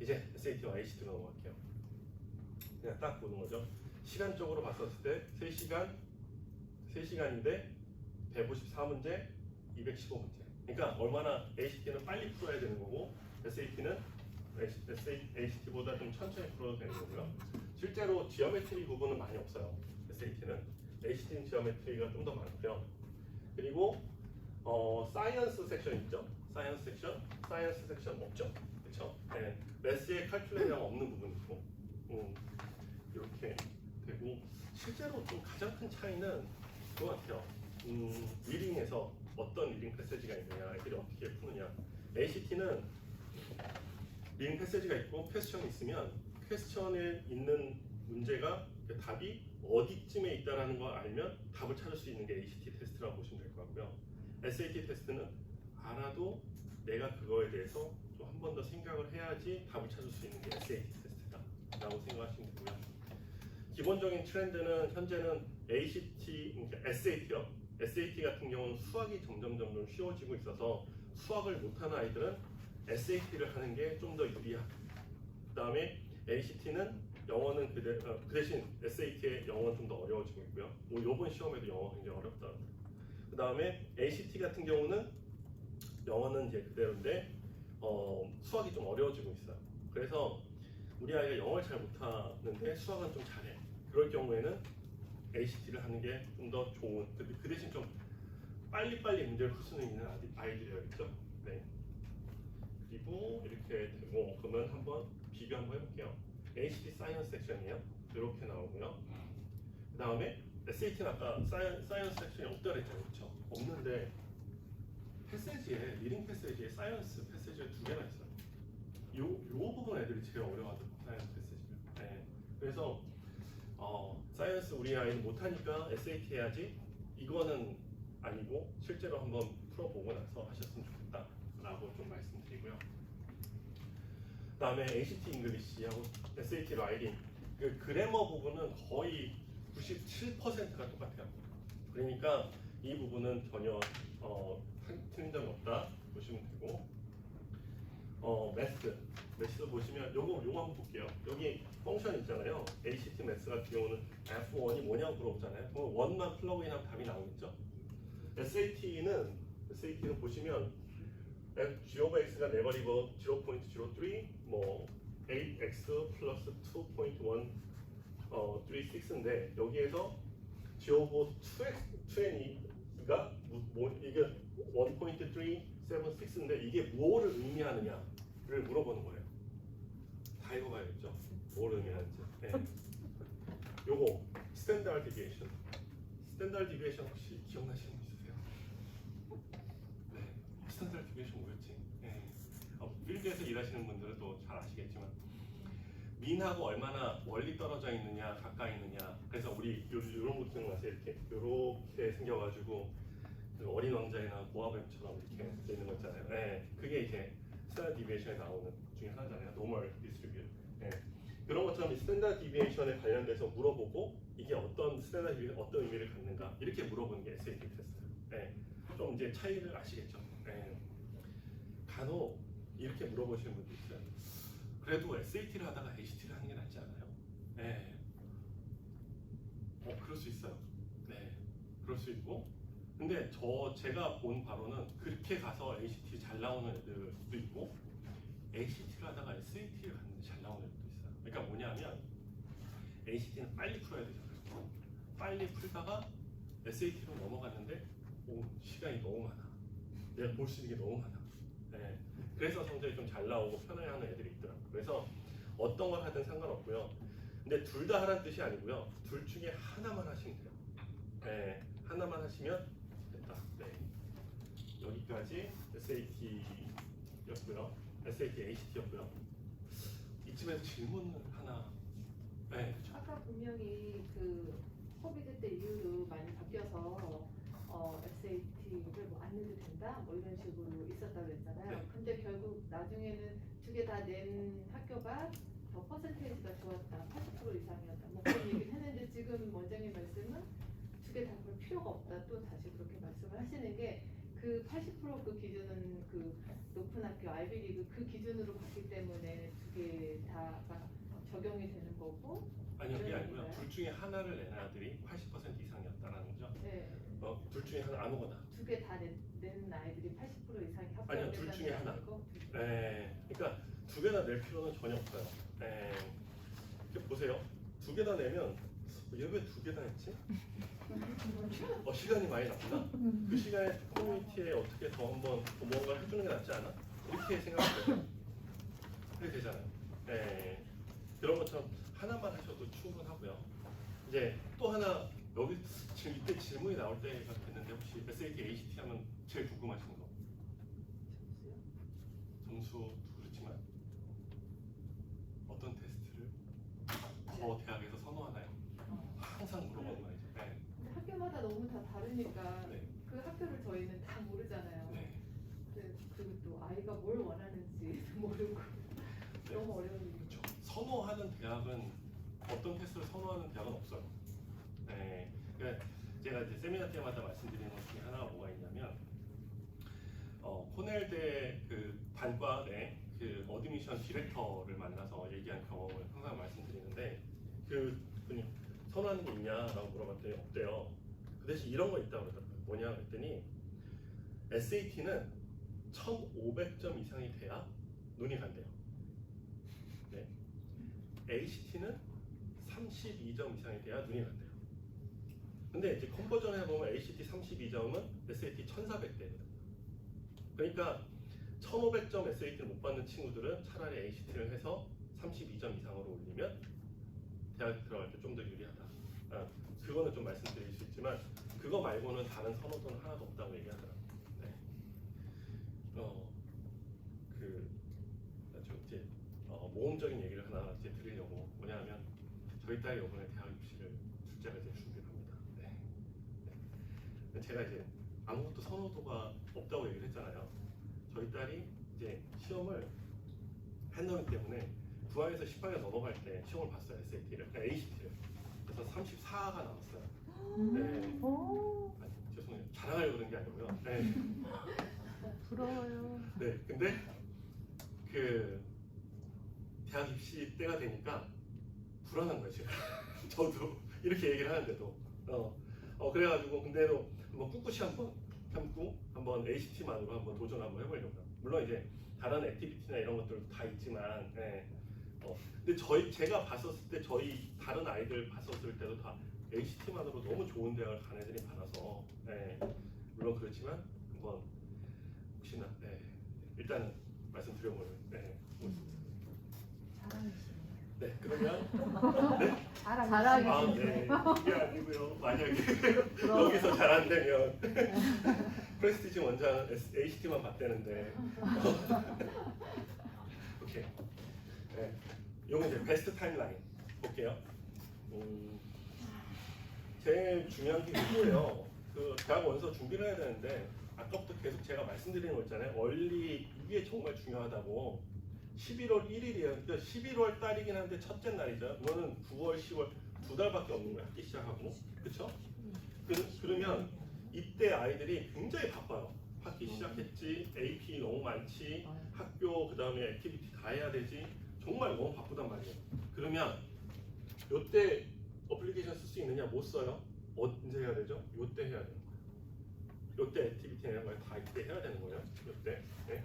이제 SAT와 ACT로 넘어갈게요. 그냥 딱 보는 거죠. 시간적으로 봤었을 때 3시간, 3시간인데 154문제, 215문제. 그러니까 얼마나 ACT는 빨리 풀어야 되는 거고 SAT는 ACT보다 좀 천천히 풀어도 되는 거고요. 실제로 지오메트리 부분은 많이 없어요. SAT는 ACT는 지오메트리가 좀 더 많고요. 그리고 어, 사이언스 섹션 있죠? 사이언스 섹션, 사이언스 섹션 없죠? 그렇죠? 네. 레스의 칼큘레이터가 없는 부분이 있고 음, 이렇게 되고 실제로 좀 가장 큰 차이는 그거 같아요. 음, 리딩에서 어떤 리딩 패세지가 있느냐, 애들이 어떻게 푸느냐. ACT는 리딩 패세지가 있고 퀘스천이 있으면 퀘스천에 있는 문제가 그 답이 어디쯤에 있다라는 걸 알면 답을 찾을 수 있는 게 ACT 테스트라고 보시면 될것 같고요. SAT 테스트는 알아도 내가 그거에 대해서 좀한번 더 생각을 해야지 답을 찾을 수 있는 게 SAT 테스트다라고 생각하시면 되고요. 기본적인 트렌드는 현재는 ACT, 그러니까 SAT요. SAT 같은 경우는 수학이 점점 점점 쉬워지고 있어서 수학을 못하는 아이들은 SAT를 하는 게 좀 더 유리하고 그다음에 ACT는 영어는 그, 대, 어, 그 대신 SAT의 영어는 좀 더 어려워지고 있고요. 뭐 이번 시험에도 영어가 굉장히 어렵더라고요. 그 다음에 ACT 같은 경우는 영어는 이제 그대로인데 어, 수학이 좀 어려워지고 있어요. 그래서 우리 아이가 영어를 잘 못하는데 수학은 좀 잘해. 그럴 경우에는 ACT를 하는 게 좀 더 좋은. 그 대신 좀 빨리빨리 문제를 풀 수는 있는 아이- 아이들이었죠. 네. 그리고 이렇게 되고 그러면 한번 비교 한번 해볼게요. ACT 사이언스 섹션이에요. 이렇게 나오고요. 그 다음에 SAT는 아까 사이언, 사이언스 섹션이 없다 그랬잖아요. 그렇죠? 없는데 패세지에 리딩 패세지에 사이언스 패세지가 두 개나 있어요. 요, 요 부분 애들이 제일 어려워하더라고요. 사이언스 패세지를. 네. 그래서 어, 사이언스 우리 아이는 못하니까 SAT 해야지 이거는 아니고 실제로 한번 풀어보고 나서 하셨으면 좋겠다라고 좀 말씀드리고요. 그다음에 ACT 잉글리시하고 SAT 라이딩 그 그래머 부분은 거의 97%가 똑같아요. 그러니까 이 부분은 전혀 어, 한- 틀린 점이 없다 보시면 되고 어 매스 매스 보시면 요거 요거 한번 볼게요. 여기 펑션 있잖아요. ACT 매스 같은 경우는 F1이 뭐냐고 물어보잖아요. 그럼 원만 플러그인하면 답이 나오겠죠. SAT는 SAT는 보시면 G 오브 X가 네버리버 0.03, 뭐 8X 플러스 2.1 어, 36인데 여기에서 G 오브 2X 2N이가 뭐 이게 1.376인데 이게 뭐를 의미하느냐를 물어보는 거예요. 다 읽어봐야겠죠. 뭘 의미하는지. 네. 요거 스탠다드 디비에이션. 스탠다드 디비에이션 혹시 기억나시는 분 있으세요? 네. 스탠다드 디비에이션 뭐였지? 네. 어, 필드에서 일하시는 분들은 또 잘 아시겠지만 민하고 얼마나 멀리 떨어져 있느냐 가까이 있느냐 그래서 우리 요, 요런 것 생각나세요 이렇게 요렇게 생겨가지고 그 어린 왕자이나 모아뱀처럼 이렇게 돼 있는 거 있잖아요 네. 그게 이제 스탠다드 디비에이션에 나오는 것 중에 하나잖아요 노멀 디스트리뷰 네. 그런 것처럼 이 스탠다드 디비에이션에 관련돼서 물어보고 이게 어떤 스탠다드 디비에이션 어떤 의미를 갖는가 이렇게 물어보는 게 SAT 테스트예요 네. 좀 이제 차이를 아시겠죠 네. 간혹 이렇게 물어보시는 분도 있어요. 그래도 SAT를 하다가 ACT를 하는 게 낫지 않아요? 네. 어, 그럴 수 있어요. 네. 그럴 수 있고. 근데 저 제가 본 바로는 그렇게 가서 ACT 잘 나오는 애들도 있고 ACT를 하다가 SAT를 갔는데 잘 나오는 애들도 있어요. 그러니까 뭐냐면 ACT는 빨리 풀어야 되잖아요. 빨리 풀다가 SAT로 넘어갔는데 오, 시간이 너무 많아. 내가 볼 수 있는 게 너무 많아. 네. 그래서 성적이 좀 잘 나오고 편해하는 애들이 있더라고요. 그래서 어떤 걸 하든 상관없고요. 근데 둘 다 하라는 뜻이 아니고요. 둘 중에 하나만 하시면 돼요. 네. 하나만 하시면 됐다. 네. 여기까지 SAT였고요. SAT, ACT였고요. 이쯤에서 질문 하나. 네. 아까 분명히 그 코비드 때 이후로 많이 바뀌어서 어, SAT를 뭐 안 내도 된다 뭐 이런 식으로 있었다고 했잖아요. 네. 근데 결국 나중에는 두 개 다 낸 학교가 더 퍼센테이지가 좋았다, 80% 이상이었다 뭐 그런 얘기를 했는데 지금 원장님 말씀은 깊게 담을 필요가 없다. 또 다시 그렇게 말씀을 하시는 게 그 80%그 기준은 그 높은 학교 아이비리그 그 기준으로 봤기 때문에 두 개 다가 적용이 되는 거고. 아니요 그게 아니고요. 둘 중에 하나를 낸 아들이 80% 이상이었다라는 거죠? 네. 어, 둘 중에 하나 아무거나. 두 개 다 내는 아이들이 80% 이상이 합격 아니요 둘 중에 하나. 네. 그러니까 두 개나 낼 필요는 전혀 없어요. 네. 보세요. 두 개 다 내면 어, 얘왜 두 개 다 했지? 어, 시간이 많이 났구나. 그 시간에 커뮤니티에 어떻게 더 한번 더 뭔가 해주는 게 낫지 않아? 이렇게 생각해요. 그렇게 되잖아요. 네. 그런 것처럼 하나만 하셔도 충분하고요. 이제 또 하나 여기 지금 이때 질문이 나올 때가 됐는데 혹시 SAT, ACT 하면 제일 궁금하신 거 점수 그렇지만 어떤 테스트를 더 대학에서 선호하나요? 항상 물어보는 말이죠. 네. 근데 학교마다 너무 다 다르니까 네. 그 학교를 저희는 다 모르잖아요. 네. 그- 그리고 또 아이가 뭘 원하는지 모르고 네. 너무 어려운. 그렇죠. 선호하는 대학은 어떤 테스트를 선호하는 대학은 없어요. 네. 그러니까 제가 이제 세미나 때마다 말씀드리는 것 중에 하나가 뭐가 있냐면 어, 코넬대 그 단과 내그 어드미션 디렉터를 만나서 얘기한 경험을 항상 말씀드리는데 그 분이 선호하는 게 있냐라고 물어봤더니 없대요. 그 대신 이런 거 있다고 그러더라고요. 뭐냐 그랬더니 SAT는 1,500점 이상이 돼야 눈이 간대요. 네. ACT는 32점 이상이 돼야 눈이 간대요. 근데 이제 컨버전 해보면 ACT 32점은 SAT 1400대거든요. 그러니까 1500점 SAT를 못 받는 친구들은 차라리 ACT를 해서 32점 이상으로 올리면 대학 들어갈 때 좀 더 유리하다. 아, 그거는 좀 말씀드릴 수 있지만 그거 말고는 다른 선호도는 하나도 없다고 얘기하더라고요. 네. 어, 그, 저 이제 어, 모험적인 얘기를 하나 이제 드리려고 뭐냐면 저희 딸이 이번에 대학 입시를 둘째가 이제 준비를 합니다. 네. 네. 제가 이제 아무것도 선호도가 없다고 얘기를 했잖아요. 저희 딸이 이제 시험을 한다기 때문에 9학에서 10학에 넘어갈 때 시험을 봤어요. SAT를, ACT를. 그래서 34가 나왔어요. 네. 오, 아니, 죄송해요. 자랑하려고 그런 게 아니고요. 네. 부러워요. 네, 근데 그 대학 입시 때가 되니까 불안한 거예요, 제가. 저도 이렇게 얘기를 하는데도. 어, 어 그래가지고 근데도 한번 꿋꿋이 한번 참고 한번 ACT만으로 한번 도전 한번 해보려고 요. 물론 이제 다른 액티비티나 이런 것들도 다 있지만, 예. 어, 근데 저희 제가 봤었을 때 저희 다른 아이들 봤었을 때도 다 ACT만으로 너무 좋은 대학을 간 애들이 많아서, 예. 물론 그렇지만 한번 혹시나 네. 일단은 말씀드려보는 네. 자랑이시네요. 네 그러면 자랑. 자랑이- 아, 네. 아니고요 만약에. 여기서 잘 안 되면 프레스티지 원장 ACT만 봤대는데 오케이 네. 요거 이제 베스트 타임라인 볼게요 음, 제일 중요한 게 이거예요. 그 대학 원서 준비를 해야 되는데 아까부터 계속 제가 말씀드리는 거 있잖아요. 얼리 이게 정말 중요하다고. 11월 1일이에요. 그러니까 11월 달이긴 한데 첫째 날이죠. 이거는 9월 10월 두 달밖에 없는 거예요. 학기 시작하고. 그쵸? 그, 그러면 이때 아이들이 굉장히 바빠요. 학기 시작했지 AP 너무 많지 학교 그 다음에 액티비티 다 해야 되지. 정말 너무 바쁘단 말이에요. 그러면 요때 어플리케이션 쓸 수 있느냐 못 써요? 언제 해야 되죠? 요때 해야 돼요. 요때 액티비티 이런 걸다 이때 해야 되는 거예요? 요때? 네.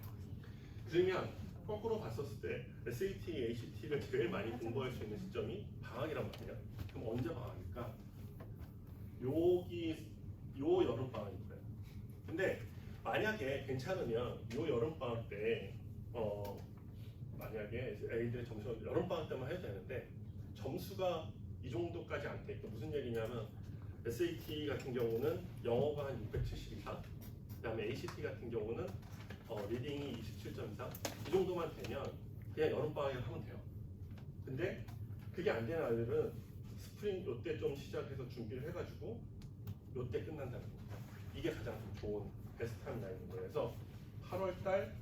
그러면 거꾸로 봤었을 때 SAT, ACT를 제일 많이 공부할 수 있는 시점이 방학이란 말이에요. 그럼 언제 방학일까? 여기 요 여름 방학일 거예요. 근데 만약에 괜찮으면 요 여름 방학 때 어, 만약에 애들의 점수가 여름 방학 때만 해도 되는데 점수가 이 정도까지 안 돼. 무슨 얘기냐면 SAT 같은 경우는 영어가 한 670 이상, 그다음에 ACT 같은 경우는 어, 리딩이 27점 이상 이 정도만 되면 그냥 여름 방학에 하면 돼요. 근데 그게 안 되는 아이들은 스프링 요때 좀 시작해서 준비를 해가지고 요때 끝난다는 겁니다. 이게 가장 좋은 베스트 타임 라인인 거예요. 그래서 8월달,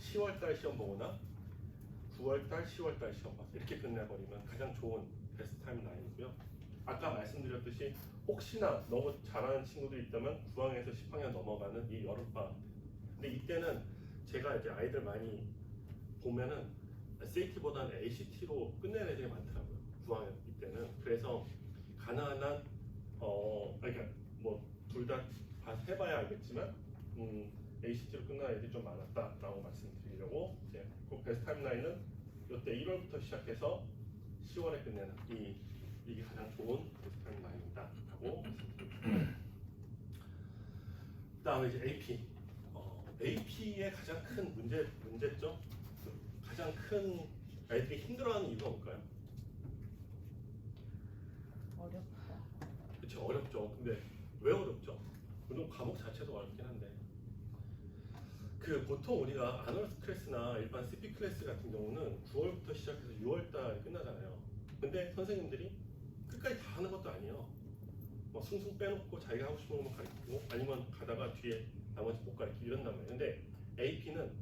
10월달 시험 보거나 9월달, 10월달 시험 봐서 이렇게 끝내버리면 가장 좋은 베스트 타임 라인이고요. 아까 말씀드렸듯이 혹시나 너무 잘하는 친구들이 있다면 9학년에서 10학년 넘어가는 이 여름방학. 근데 이때는 제가 이제 아이들 많이 보면은 SAT보다는 ACT로 끝내는 애들이 많더라고요. 9학년 이때는. 그래서 가능한 한 어, 그러니까 뭐 둘 다 해봐야 알겠지만 음, ACT로 끝나는 애들이 좀 많았다라고 말씀드리려고 이제 그 베스트 타임라인은 이때 1월부터 시작해서 10월에 끝내는 이 이게 가장 좋은 베스트 타임라인이다 라고 말씀드립니다. 그다음에 이제 AP 어, AP의 가장 큰 문제 문제점 그 가장 큰 애들이 힘들어하는 이유가 뭘까요? 어렵다. 그쵸 어렵죠. 근데 왜 어렵죠? 물론 과목 자체도 어렵긴 한데 그 보통 우리가 아너스 클래스나 일반 CP 클래스 같은 경우는 9월부터 시작해서 6월달에 끝나잖아요. 근데 선생님들이 끝까지 다 하는 것도 아니에요. 뭐 숭숭 빼놓고 자기가 하고 싶은 것만 가르치고 아니면 가다가 뒤에 나머지 못 가르치고 이런단 말이에요. 근데 AP는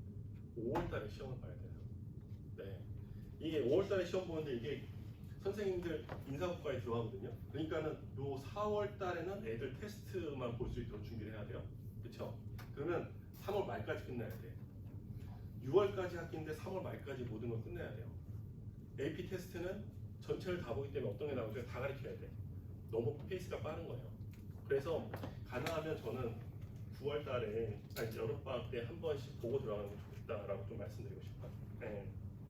5월달에 시험을 봐야 돼요. 네. 이게 5월달에 시험 보는데 이게 선생님들 인사고과에 들어가거든요. 그러니까는 요 4월 달에는 애들 테스트만 볼 수 있도록 준비를 해야 돼요. 그렇죠? 그러면 3월 말까지 끝내야 돼. 6월까지 학기인데 3월 말까지 모든 걸 끝내야 돼요. AP 테스트는 전체를 다 보기 때문에 어떤 게 나오는지 다 가르쳐야 돼. 너무 페이스가 빠른 거예요. 그래서 가능하면 저는 9월 달에 아니 여름 방학 때 한 번씩 보고 들어가는 게 좋겠다라고 좀 말씀드리고 싶어요. 네.